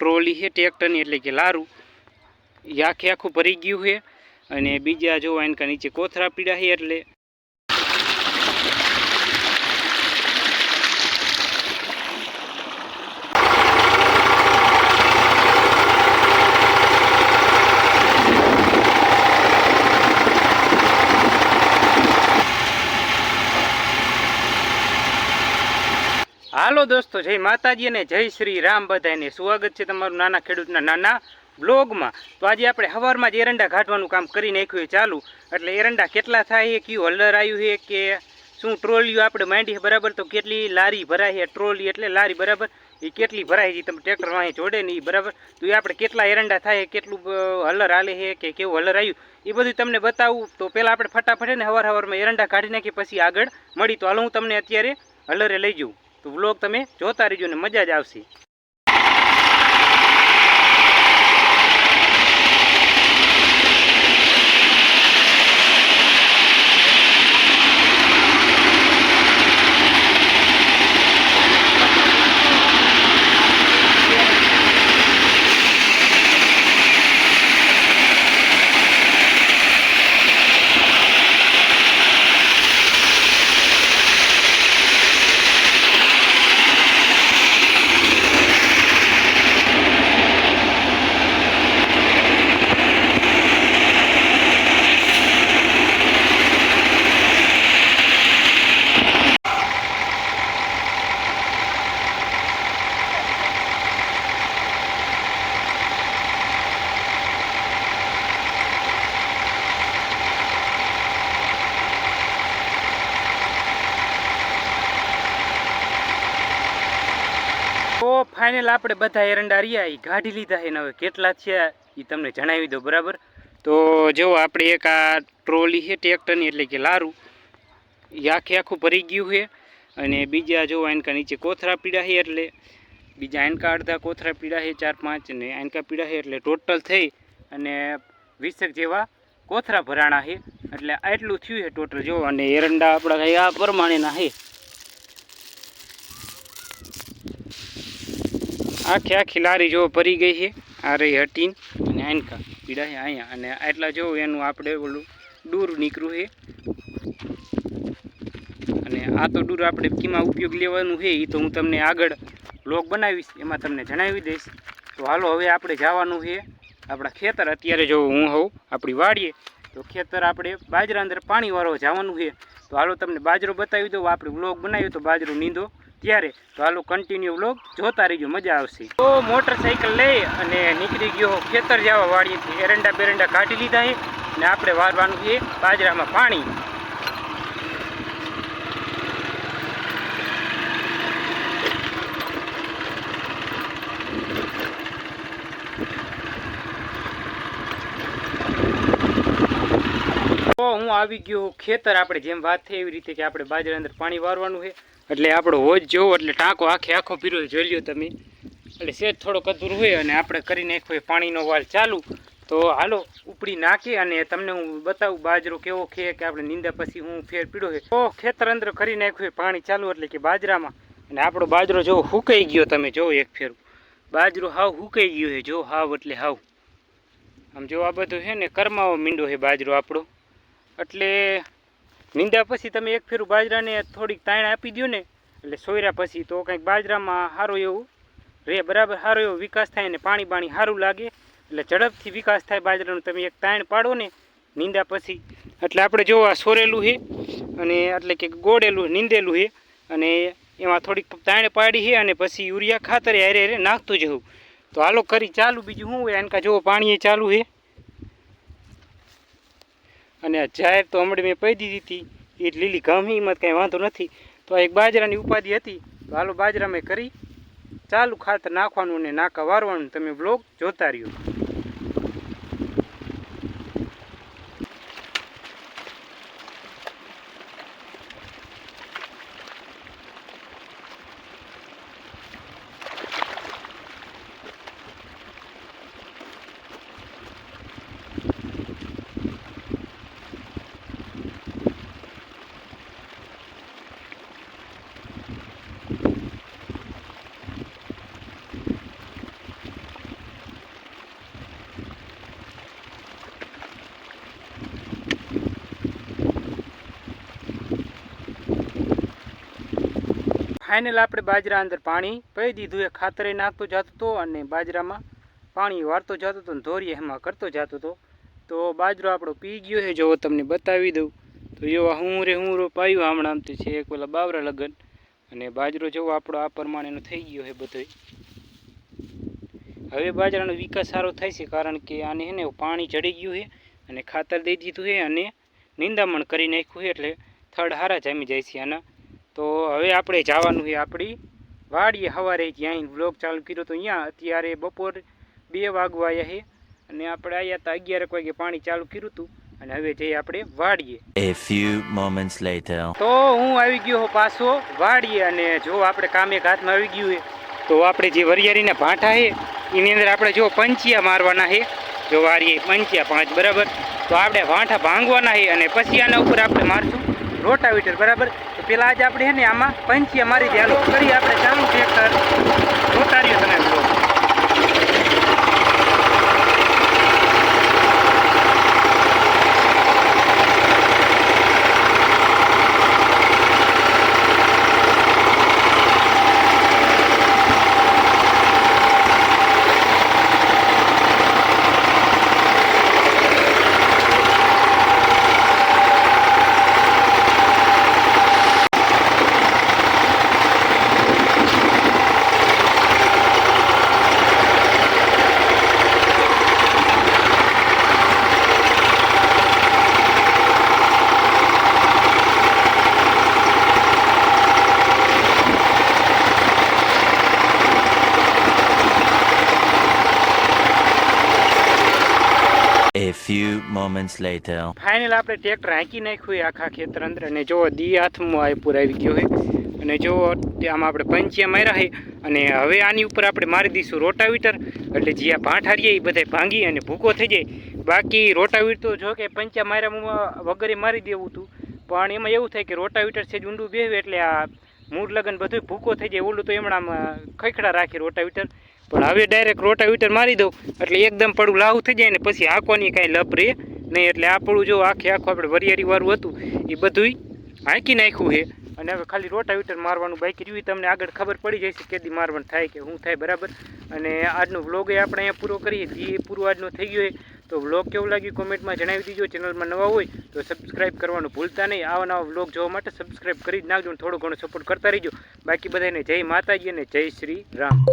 Trolley છે ટ્રેક્ટરની એટલે કે લારું. એ આખે આખું ભરી ગયું છે અને બીજા જોવા એનકા નીચે કોથરા પીડા છે એટલે હાલો દોસ્તો, જય માતાજી અને જય શ્રી રામ બધાને સ્વાગત છે તમારું નાના ખેડૂતના નાના બ્લોગમાં. તો આજે આપણે સવારમાં જ એરંડા ઘાટવાનું કામ કરી નાખ્યું ચાલુ. એટલે એરંડા કેટલા થાય છે, કયું હલર આવ્યું છે, કે શું ટ્રોલીઓ આપણે માંડી બરાબર? તો કેટલી લારી ભરાય છે, ટ્રોલી એટલે લારી, બરાબર? એ કેટલી ભરાય છે તમે ટ્રેક્ટર અહીં જોડે ને એ બરાબર? તો એ આપણે કેટલા એરંડા થાય કેટલું હલર હાલે છે, કે કેવું હલર આવ્યું? એ બધું તમને બતાવું. તો પહેલાં આપણે ફટાફટ ને હવાર હવારમાં એરંડા કાઢી નાખી પછી આગળ મળી. તો હાલો હું તમને અત્યારે હલરે લઈ જાઉં. તો વ્લોગ તમે જોતા રહેજો ને મજા જ આવશે તો ફાઇનલ આપણે બધા એરંડા રહ્યા એ કાઢી લીધા છે ને હવે કેટલા થયા એ તમને જણાવી દો બરાબર. તો જો આપણે એક આ ટ્રોલી છે, ટ્રેક્ટરની, એટલે કે લારું. એ આખે આખું ભરી ગયું છે. અને બીજા જો એનકા નીચે કોથરા પીડા છે, એટલે બીજા એનકા અડધા કોથરા પીડા છે, ચાર પાંચ, ને એનકા પીડા છે, એટલે ટોટલ થઈ. અને વીસક જેવા કોથરા ભરાણા છે. એટલે આટલું થયું છે ટોટલ જો અને એરંડા આપણા આ પ્રમાણેના છે. આખી આખી લારી જો ભરી ગઈ છે. આ રહી હટીન અને આનકા પીડા છે અહીંયા. અને આટલા જો એનું આપણે ઓલું દૂર નીકળ્યું છે. અને આ તો દૂર આપણે કીમાં ઉપયોગ લેવાનું છે એ તો હું તમને આગળ બ્લોગ બનાવીશ, એમાં તમને જણાવી દઈશ. તો હાલો, હવે આપણે જવાનું છે આપણા ખેતર. અત્યારે જો હું હોઉં, આપણી વાડીએ, તો ખેતર આપણે બાજરા અંદર પાણી વાળવા જવાનું છે. તો હાલો, તમને બાજરો બતાવી દઉં, આપણે વ્લોગ બનાવ્યો તો બાજરો નીંદો. ત્યારે તો હાલો કન્ટિન્યુ વ્લોગ જોતા રહીજો, મજા આવશે. તો મોટરસાઇકલ લઈ અને નીકળી ગયો ખેતર જવા વાડીએથી. એરંડા બેરંડા કાઢી લીધા છે ને આપણે વારવાનું છે બાજરામાં પાણી. હું આવી ગયો ખેતર. આપણે જેમ વાત થઈ એવી રીતે કે આપણે બાજરા અંદર પાણી વારવાનું છે. એટલે આપણો હોજ જોવો, એટલે ટાંકો આખે આખો પીરો જોઈ લ્યો તમે. એટલે સેજ થોડો કદૂર હોય અને આપણે કરી નાખ્યો પાણીનો વાલ ચાલુ. તો હાલો, ઉપડી નાખી અને તમને હું બતાવું બાજરો કેવો ખે કે આપણે નીંદા પછી હું ફેર પીડો છે. તો ખેતર અંદર કરી નાખ્યું, પાણી ચાલુ એટલે કે બાજરામાં. અને આપણો બાજરો જો હુકાઈ ગયો, તમે જો એક ફેર. બાજરો હાવ હુકાઈ ગયો છે, જો હાવ એટલે હાવ. આમ જો આ બધું છે ને, કરમાવો મીંડો છે બાજરો આપણો. એટલે નીંદા પછી તમે એક ફેરું બાજરાને થોડીક તાણ આપી દો ને, એટલે સોયરા પછી તો કંઈક બાજરામાં સારું એવું રે, બરાબર સારો એવો વિકાસ થાય અને પાણી બાણી સારું લાગે, એટલે ઝડપથી વિકાસ થાય બાજરાનું, તમે એક તાણ પાડો ને નીંદા પછી. એટલે આપણે જો આ સોરેલું છે અને એટલે કે ગોળેલું, નીંદેલું છે અને એમાં થોડીક તાણ પાડી છે અને પછી યુરિયા ખાતરે હારે હારે નાખતું જવું તો હાલો કરી, ચાલુ બીજું શું હોય? એનકા જો પાણી ચાલુ છે અને જાહેર તો હમણાં મેં પહી દીધી હતી. એ લીલી હિંમત કાંઈ વાંધો નથી. તો એક બાજરાની ઉપાધિ હતી. તો હાલો બાજરા મેં કરી. ચાલુ ખાતર નાખવાનું અને નાકા વારવાનું. તમે બ્લોગ જોતા રહ્યો. ફાઇનલ આપણે બાજરા અંદર પાણી પહી દીધું. એ ખાતરે નાખતો જતો હતો અને બાજરામાં પાણી વાળતો જતો હતો ને ધોરીએ એમાં કરતો જતો હતો. તો બાજરો આપણો પી ગયો છે. જો તમને બતાવી દઉં. તો એવા હું રે હું રો પાયું હમણાં આમ તો છે એક પેલા બાવરા લગન. અને બાજરો જેવો આપણો આ પ્રમાણેનો થઈ ગયો છે બધોય. હવે બાજરાનો વિકાસ સારો થાય છે કારણ કે આને હે ને પાણી ચડી ગયું છે અને ખાતર દઈ દીધું છે અને નિંદામણ કરી નાખ્યું છે એટલે થડ હારા જામી જાય છે આના. તો હવે આપણે જવાનું છે આપણી વાડીએ. સવારે જ્યાં બ્લોગ ચાલુ કર્યો તો અહીંયા અત્યારે બપોર બે વાગવા આવ્યા છે અને આપણે આવ્યા હતા અગિયાર વાગે પાણી ચાલુ કર્યું હતું અને હવે જઈએ આપણે વાડીએ. A few moments later. તો હું આવી ગયો પાછો વાડીએ અને જો આપણે કામ એક હાથમાં આવી ગયું છે તો આપણે જે વરિયાળીના ભાંઠા છે એની અંદર આપણે જો પંચિયા મારવાના છે. જો વારીએ પંચિયા પાંચ બરાબર? તો આપણે ભાંઠા ભાંગવાના છે અને પછી આના ઉપર આપણે મારશું. રોટાવીટર બરાબર? પેલા આજે આપણે છે ને આમાં પંચી મારી દે કરી આપણે ચાલુ ટ્રેક્ટર તમે લો A few moments later. Final આપણે ટ્રેક્ટર હાંકી નાખ્યું આખા ખેતર અંદર. અને જો દી હાથમાં આ પૂર આવી ગયો હોય અને જો આમાં આપણે પંચિયા માર્યા હોય અને હવે આની ઉપર આપણે મારી દઈશું રોટાવીટર. એટલે જે આ ભાંઠ હારીએ એ બધા ભાંગી અને ભૂકો થઈ જાય. બાકી રોટાવીટર તો જો કે પંચિયા માર્યામાં વગેરે મારી દેવું હતું પણ એમાં એવું થાય કે રોટાવીટર છે જ ઊંડું બેહવે એટલે આ મૂળ લગન બધું ભૂકો થઈ જાય. ઓલું તો એમણામ ખખડા રાખે રોટાવીટર. પણ હવે ડાયરેક્ટ રોટાવીટર મારી દઉં. એટલે એકદમ પડું લાવું થઈ જાય ને પછી હાંકવાની કાંઈ લપ રહે. નહીં એટલે આ પડું જો આખે આખું આપણે વરિયારીવાળું હતું, એ બધુંય હાંકી નાખ્યું છે. અને હવે ખાલી રોટાવીટર મારવાનું બાકી રહ્યું તમને આગળ ખબર પડી જશે કેદી મારવાનું થાય કે શું થાય, બરાબર? અને આજનો વ્લોગ એ આપણે અહીંયા પૂરો કરીએ. જે પૂરો આજનો થઈ ગયો તો વ્લોગ કેવું લાગ્યું કોમેન્ટમાં જણાવી દીજો. ચેનલમાં નવા હોય, તો સબસ્ક્રાઇબ કરવાનું ભૂલતા નહીં. આવા નવા વ્લોગ જોવા માટે સબસ્ક્રાઇબ કરી જ નાખજો થોડો ઘણો સપોર્ટ કરતા રહીજો. બાકી બધાને જય માતાજી અને જય શ્રી રામ.